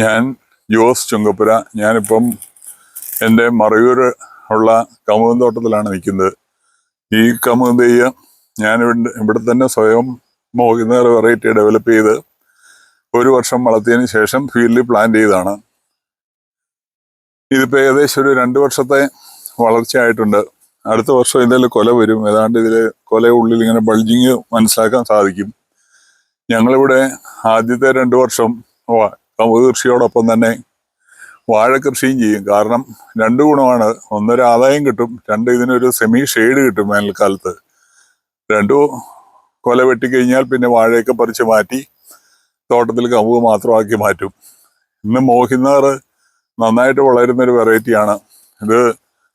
ഞാൻ ജോസ് ചുങ്കപ്പുര ഞാനിപ്പം എന്റെ മറയൂർ ഉള്ള കമുകന്തോട്ടത്തിലാണ് നിൽക്കുന്നത്. ഈ കമുകന്തയ്യ തെയ്യം ഞാൻ ഇവിടെ തന്നെ സ്വയം മോഹിനർ വെറൈറ്റി ഡെവലപ്പ് ചെയ്ത് ഒരു വർഷം വളർത്തിയതിന് ശേഷം ഫീൽഡിൽ പ്ലാന്റ് ചെയ്തതാണ്. ഇതിപ്പോൾ ഏകദേശം ഒരു രണ്ട് വർഷത്തെ വളർച്ചയായിട്ടുണ്ട്. അടുത്ത വർഷം ഇതിൽ കൊല വരും. ഏതാണ്ട് ഇതിൽ കൊല ഉള്ളിൽ ഇങ്ങനെ ബൾജിങ് മനസ്സിലാക്കാൻ സാധിക്കും. ഞങ്ങളിവിടെ ആദ്യത്തെ രണ്ട് വർഷം വ- കമുക് കൃഷിയോടൊപ്പം തന്നെ വാഴ കൃഷിയും ചെയ്യും. കാരണം രണ്ട് ഗുണമാണ്. ഒന്നൊരു ആദായം കിട്ടും രണ്ട് ഇതിനൊരു സെമി ഷെയ്ഡ് കിട്ടും വേനൽക്കാലത്ത്. രണ്ടു കൊല വെട്ടിക്കഴിഞ്ഞാൽ പിന്നെ വാഴയൊക്കെ പറിച്ച് മാറ്റി തോട്ടത്തിൽ കമുക് മാത്രമാക്കി മാറ്റും. ഇന്ന് മോഹിനാർ നന്നായിട്ട് വളരുന്നൊരു വെറൈറ്റിയാണ്. ഇത്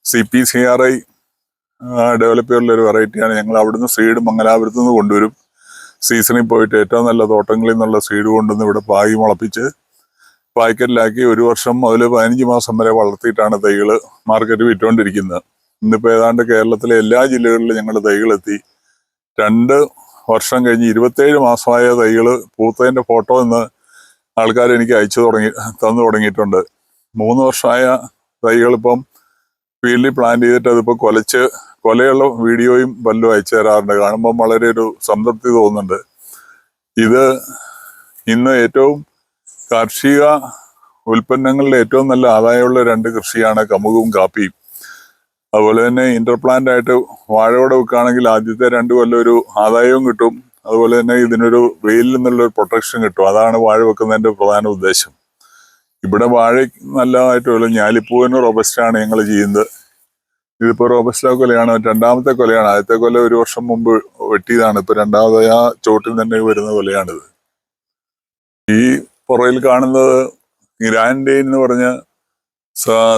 C P C R I develop ചെയ്തുള്ളൊരു വെറൈറ്റിയാണ്. ഞങ്ങൾ അവിടുന്ന് സീഡ് മംഗലാപുരത്ത് നിന്ന് കൊണ്ടുവരും സീസണിൽ പോയിട്ട് ഏറ്റവും നല്ല തോട്ടങ്ങളിൽ നിന്നുള്ള സീഡ് കൊണ്ടുവന്ന് ഇവിടെ പായി മുളപ്പിച്ച് പാക്കറ്റിലാക്കി ഒരു വർഷം മുതൽ പതിനഞ്ച് മാസം വരെ വളർത്തിയിട്ടാണ് തൈകൾ മാർക്കറ്റ് വിറ്റുകൊണ്ടിരിക്കുന്നത്. ഇന്നിപ്പോൾ ഏതാണ്ട് കേരളത്തിലെ എല്ലാ ജില്ലകളിലും ഞങ്ങൾ തൈകളെത്തി. രണ്ട് വർഷം കഴിഞ്ഞ് ഇരുപത്തേഴ് മാസമായ തൈകൾ പൂത്തതിന്റെ ഫോട്ടോ ഇന്ന് ആൾക്കാർ എനിക്ക് അയച്ചു തുടങ്ങി തന്നു തുടങ്ങിയിട്ടുണ്ട്. മൂന്ന് വർഷമായ തൈകളിപ്പം ഫീൽഡിൽ പ്ലാൻ ചെയ്തിട്ട് അതിപ്പോൾ കൊലച്ച് കൊലയുള്ള വീഡിയോയും വല്ലതും അയച്ചു തരാറുണ്ട്. കാണുമ്പം വളരെ ഒരു സംതൃപ്തി തോന്നുന്നുണ്ട്. ഇത് ഇന്ന് ഏറ്റവും കാർഷിക ഉൽപ്പന്നങ്ങളുടെ ഏറ്റവും നല്ല ആദായമുള്ള രണ്ട് കൃഷിയാണ് കമുകും കാപ്പിയും. അതുപോലെ തന്നെ ഇന്റർപ്ലാന്റ് ആയിട്ട് വാഴയോടെ വെക്കുകയാണെങ്കിൽ ആദ്യത്തെ രണ്ട് കൊല്ലം ഒരു ആദായവും കിട്ടും. അതുപോലെ തന്നെ ഇതിനൊരു വെയിലിൽ നിന്നുള്ള ഒരു പ്രൊട്ടക്ഷൻ കിട്ടും. അതാണ് വാഴ വെക്കുന്നതിന്റെ പ്രധാന ഉദ്ദേശം. ഇവിടെ വാഴ നല്ലതായിട്ടുള്ള ഞാലിപ്പൂവിന് റോബസ്റ്റാണ് ഞങ്ങൾ ചെയ്യുന്നത്. ഇതിപ്പോ റോബസ്റ്റ കൊലയാണ്. രണ്ടാമത്തെ കൊലയാണ്. ആദ്യത്തെ കൊല ഒരു വർഷം മുമ്പ് വെട്ടിയതാണ്. ഇപ്പൊ രണ്ടാമത് ആ ചോട്ടിൽ തന്നെ വരുന്ന കൊലയാണിത്. ഈ പുറകിൽ കാണുന്നത് ഗ്രാൻഡെയിൻ എന്ന് പറഞ്ഞ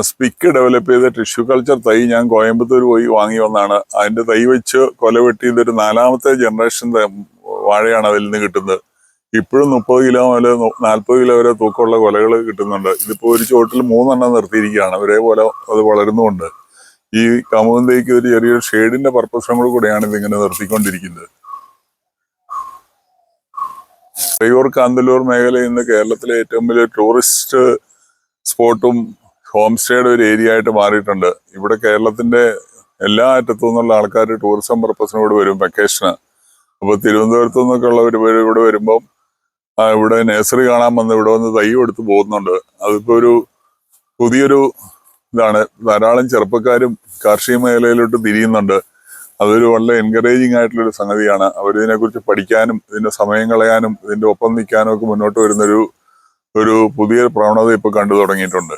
സ്പിക്ക് ഡെവലപ്പ് ചെയ്ത ടിഷ്യൂ കൾച്ചർ തൈ ഞാൻ കോയമ്പത്തൂർ പോയി വാങ്ങി വന്നാണ്. അതിന്റെ തൈ വെച്ച് കൊല വെട്ടി ഇതൊരു നാലാമത്തെ ജനറേഷൻ വാഴയാണ് അതിൽ നിന്ന് കിട്ടുന്നത്. ഇപ്പോഴും മുപ്പത് കിലോ മുതൽ നാൽപ്പത് കിലോ വരെ തൂക്കമുള്ള കൊലകൾ കിട്ടുന്നുണ്ട്. ഇതിപ്പോ ഒരു ചോട്ടിൽ മൂന്നെണ്ണം നിർത്തിയിരിക്കുകയാണ്. ഒരേപോലെ അത് വളരുന്നുമുണ്ട്. ഈ കമുകുന്തേക്ക് തൈക്ക് ഒരു ചെറിയൊരു ഷെയ്ഡിന്റെ പർപ്പസും കൂടെയാണ് ഇതിങ്ങനെ നിർത്തിക്കൊണ്ടിരിക്കുന്നത്. കയ്യൂർ കാന്തല്ലൂർ മേഖലയിൽ നിന്ന് കേരളത്തിലെ ഏറ്റവും വലിയ ടൂറിസ്റ്റ് സ്പോട്ടും ഹോം സ്റ്റേയുടെ ഒരു ഏരിയ ആയിട്ട് മാറിയിട്ടുണ്ട്. ഇവിടെ കേരളത്തിന്റെ എല്ലാ അറ്റത്തു നിന്നുള്ള ആൾക്കാർ ടൂറിസം പർപ്പസിനോട് വരും വെക്കേഷന്. അപ്പോൾ തിരുവനന്തപുരത്തു നിന്നൊക്കെ ഉള്ളവർ ഇവിടെ വരുമ്പം ഇവിടെ നേഴ്സറി കാണാൻ വന്ന് ഇവിടെ വന്ന് തൈ എടുത്ത് പോകുന്നുണ്ട്. അതിപ്പോ ഒരു പുതിയൊരു ഇതാണ്. ധാരാളം ചെറുപ്പക്കാരും കാർഷിക മേഖലയിലോട്ട് തിരിയുന്നുണ്ട്. അതൊരു വളരെ എൻകറേജിങ് ആയിട്ടുള്ള ഒരു സംഗതിയാണ്. അവരിതിനെക്കുറിച്ച് പഠിക്കാനും ഇതിന്റെ സമയം കളയാനും ഇതിന്റെ ഒപ്പം നിൽക്കാനും ഒക്കെ മുന്നോട്ട് വരുന്നൊരു ഒരു പുതിയ പ്രവണത ഇപ്പൊ കണ്ടു തുടങ്ങിയിട്ടുണ്ട്.